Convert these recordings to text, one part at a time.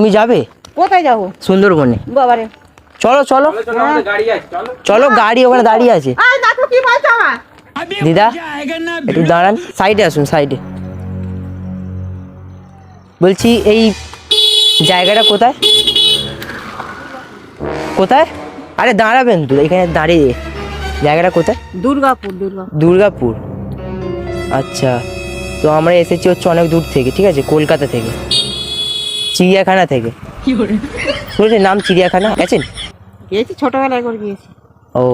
তুমি যাবে? কোথায় যাব? সুন্দরবনে। বাবারে। চলো চলো। চলো গাড়ি ওখানে দাঁড়িয়ে আছে। দিদা একটু দাঁড়ান সাইডে আসুন সাইডে। বলছি এই জায়গাটা কোথায়? কোথায়? আরে দাঁড়াবেন তো এখানে দাঁড়িয়ে। জায়গাটা কোথায়? দুর্গাপুর দুর্গাপুর দুর্গাপুর। আচ্ছা তো আমরা এসেছি হচ্ছে অনেক দূর থেকে ঠিক আছে? কলকাতা থেকে। চিড়িয়াখানা থেকে। শুনেছেন নাম চিড়িয়াখানা গেছেন? গিয়েছি ছোটবেলায় একবার গিয়েছি। ও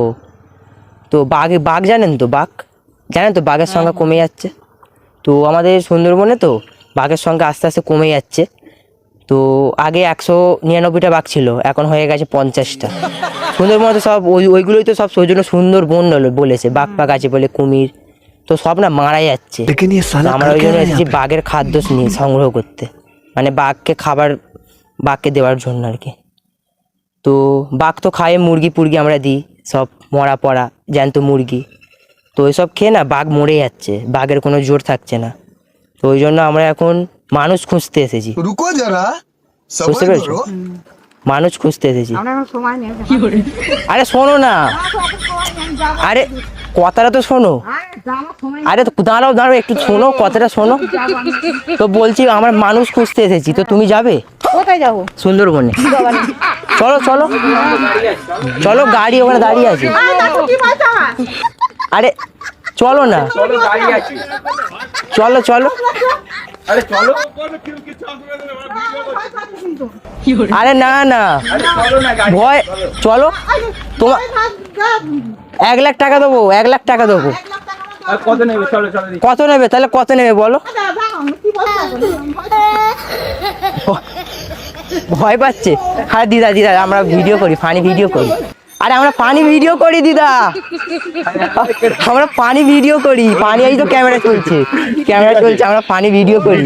তো বাঘে বাঘ জানেন তো বাঘ? জানেন তো বাঘের সংখ্যা হ্যাঁ। কমে যাচ্ছে? তো আমাদের সুন্দরবনে তো বাঘের সংখ্যা আস্তে আস্তে কমে যাচ্ছে। তো আগে একশো নিরানব্বইটা বাঘ ছিল এখন হয়ে গেছে পঞ্চাশটা। সুন্দরবনে তো সব ওই ওইগুলোই তো সব সৌজন্য সুন্দরবন বলেছে বাঘ পাক আছে বলে কুমির। তো সব না মারা যাচ্ছে। আমরা ওই জন্য এসেছি বাঘের খাদ্য নিয়ে সংগ্রহ করতে। মানে বাঘকে খাবার বাঘকে দেওয়ার জন্য আর কি। তো বাঘ তো খায় মুরগি পুরগি আমরা দিই সব মরা পড়া জ্যান্ত মুরগি। তো ওইসব খেয়ে না বাঘ মরে যাচ্ছে বাঘের কোনো জোর থাকছে না। তো ওই জন্য আমরা এখন মানুষ খুঁজতে এসেছি। বুঝতে পেরেছ? মানুষ খুঁজতে এসেছি। আরে শোনো না। আরে কথাটা তো শোনো। আরে তো দাঁড়াও দাঁড়াও একটু শোনো কথাটা শোনো। তো বলছি আমার মানুষ খুঁজতে এসেছি। তো তুমি যাবে? কোথায় যাব? সুন্দরবনে। চলো চলো। চলো গাড়ি ওখানে দাঁড়িয়ে আছে। আরে চলো না। চলো চলো। আরে না না। ভয়, চলো। তোমার এক লাখ টাকা দেবো, এক লাখ টাকা দেবো। কত নেবে? তাহলে কত নেবে বলো? ভয় পাচ্ছে। হ্যাঁ দিদা দিদা, আমরা ভিডিও করি ফানি ভিডিও করি। আরে আমরা পানি ভিডিও করি, দিদা। আমরা পানি ভিডিও করি। পানি এই তো ক্যামেরা চলছে। ক্যামেরা চলছে, আমরা পানি ভিডিও করি।